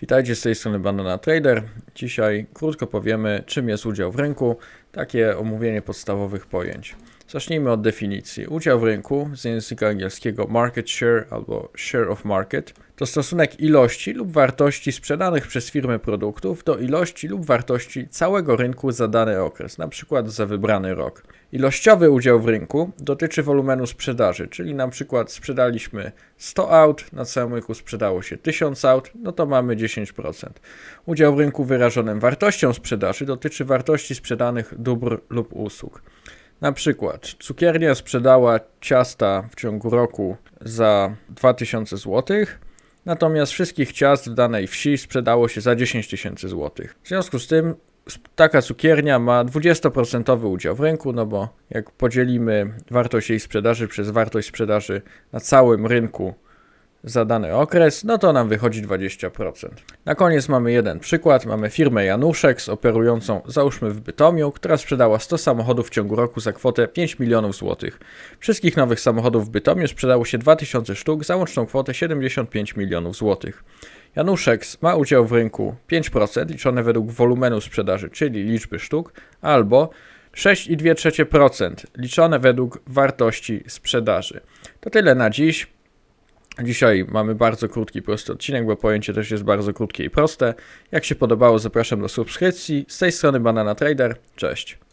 Witajcie z tej strony Banana Trader. Dzisiaj krótko powiemy, czym jest udział w rynku, takie omówienie podstawowych pojęć. Zacznijmy od definicji. Udział w rynku z języka angielskiego market share albo share of market to stosunek ilości lub wartości sprzedanych przez firmę produktów do ilości lub wartości całego rynku za dany okres, przykład za wybrany rok. Ilościowy udział w rynku dotyczy wolumenu sprzedaży, czyli przykład sprzedaliśmy 100 aut, na całym rynku sprzedało się 1000 aut, no to mamy 10%. Udział w rynku wyrażonym wartością sprzedaży dotyczy wartości sprzedanych dóbr lub usług. Na przykład cukiernia sprzedała ciasta w ciągu roku za 2000 zł, natomiast wszystkich ciast w danej wsi sprzedało się za 10 tysięcy złotych. W związku z tym taka cukiernia ma 20% udział w rynku, no bo jak podzielimy wartość jej sprzedaży przez wartość sprzedaży na całym rynku za dany okres, no to nam wychodzi 20%. Na koniec mamy jeden przykład. Mamy firmę Januszek operującą, załóżmy w Bytomiu, która sprzedała 100 samochodów w ciągu roku za kwotę 5 milionów złotych. Wszystkich nowych samochodów w Bytomiu sprzedało się 2000 sztuk za łączną kwotę 75 milionów złotych. Januszek ma udział w rynku 5% liczone według wolumenu sprzedaży, czyli liczby sztuk, albo 6,2% liczone według wartości sprzedaży. To tyle na dziś. Dzisiaj mamy bardzo krótki, prosty odcinek, bo pojęcie też jest bardzo krótkie i proste. Jak się podobało, zapraszam do subskrypcji. Z tej strony Banana Trader. Cześć.